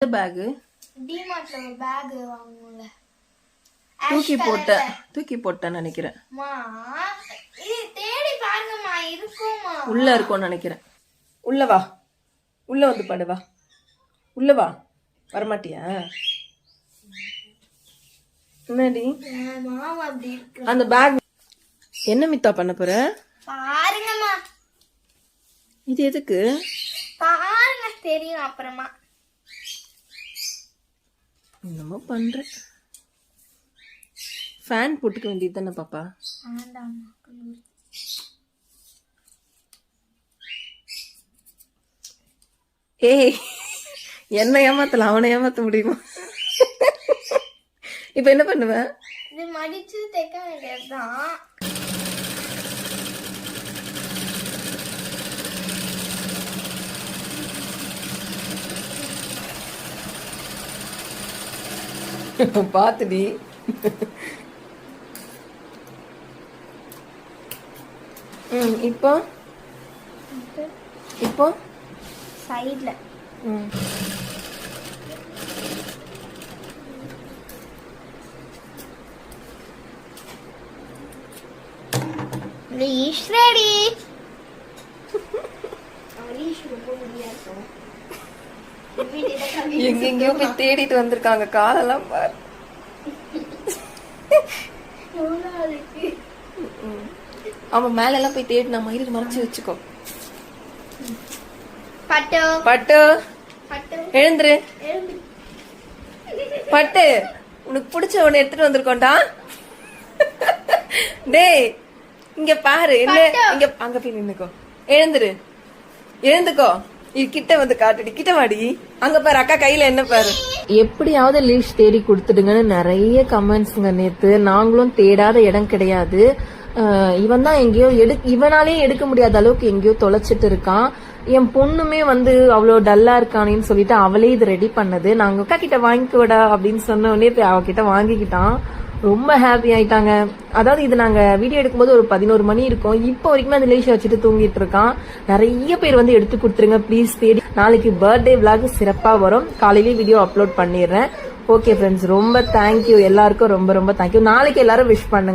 எந்த பேகு டிமார்ட்ல ஒரு பேக் வாங்குவோம்ல. தூக்கி போட்ட தூக்கி போட்டேன்னு நினைக்கிறேன். இது தேடி பாருங்கம்மா இருக்கும்மா. உள்ள இருக்கும்னு நினைக்கிறேன். உள்ள வா. உள்ள வந்து படு வா. உள்ள வா. வரமாட்டியா? என்னடி? மாமா அப்படி இருக்கு. அந்த பேக் என்ன மித்தா பண்ண போற? பாருங்கம்மா. இது எதுக்கு? பாருங்க தெரியும் அப்புறமா. என்னமோ பண்ற. ஃபேன் போட்டுக்க வேண்டியது தானே பாப்பா. ஏய் என்ன ஏமாத்தலாம் அவனை ஏமாத்த முடியுமா? இப்ப என்ன பண்ணுவ? இது மடிச்சு தைக்க வேண்டியதுதான். பாத்துடி. ம் இப்போ? இப்போ? சைட்ல. ம். ரெடி லீஷ் ரொம்ப முடியாது. எங்கெங்கயோ போய் தேடிட்டு வந்திருக்காங்க. காலெல்லாம் பாரு அவன் மேல எல்லாம் போய் தேடி நம்ம இரு மறைச்சு வச்சுக்கோ. பட்டு. பட்டு. எழுந்துரு. எழுந்து. பட்டு. உனக்கு பிடிச்ச ஒண்ணு எடுத்துட்டு வந்திருக்கோண்டா டேய் இங்க பாரு என்ன. இங்க அங்க போய் நின்னுக்கோ. எழுந்துரு. எழுந்துக்கோ. கிட்ட வந்து காட்டுடி. கிட்ட வாடி. அங்க பாரு அக்கா கையில என்ன பாரு. எப்படியாவது லீஷ் தேடி கொடுத்துடுங்கன்னு நிறைய கமெண்ட்ஸ்ங்க நேத்து. நாங்களும் தேடாத இடம் கிடையாது. இவன் தான் எங்கேயோ எடு இவனாலே எடுக்க முடியாத அளவுக்கு எங்கேயோ தொலைச்சிட்டு இருக்கான். என் பொண்ணுமே வந்து அவ்வளோ டல்லா இருக்கானேன்னு சொல்லிட்டு அவளே இது ரெடி பண்ணது. நாங்க அக்கா கிட்ட வாங்கிக்கோடா அப்படின்னு சொன்ன உடனே போய் அவகிட்ட வாங்கிக்கிட்டான். ரொம்ப ஹாப்பி ஆயிட்டாங்க. அதாவது இது நாங்க வீடியோ எடுக்கும்போது ஒரு பதினோரு மணி இருக்கும். இப்போ வரைக்குமே அந்த லேஷை வச்சுட்டு தூங்கிட்டு இருக்கான். நிறைய பேர் வந்து எடுத்து கொடுத்துருங்க ப்ளீஸ் தேடி. நாளைக்கு பர்த்டே விளாக் சிறப்பா வரும். காலையிலேயே வீடியோ அப்லோட் பண்ணிடுறேன். ஓகே ஃப்ரெண்ட்ஸ் ரொம்ப தேங்க்யூ எல்லாருக்கும் ரொம்ப ரொம்ப தேங்க்யூ நாளைக்கு எல்லாரும் விஷ் பண்ணுங்க.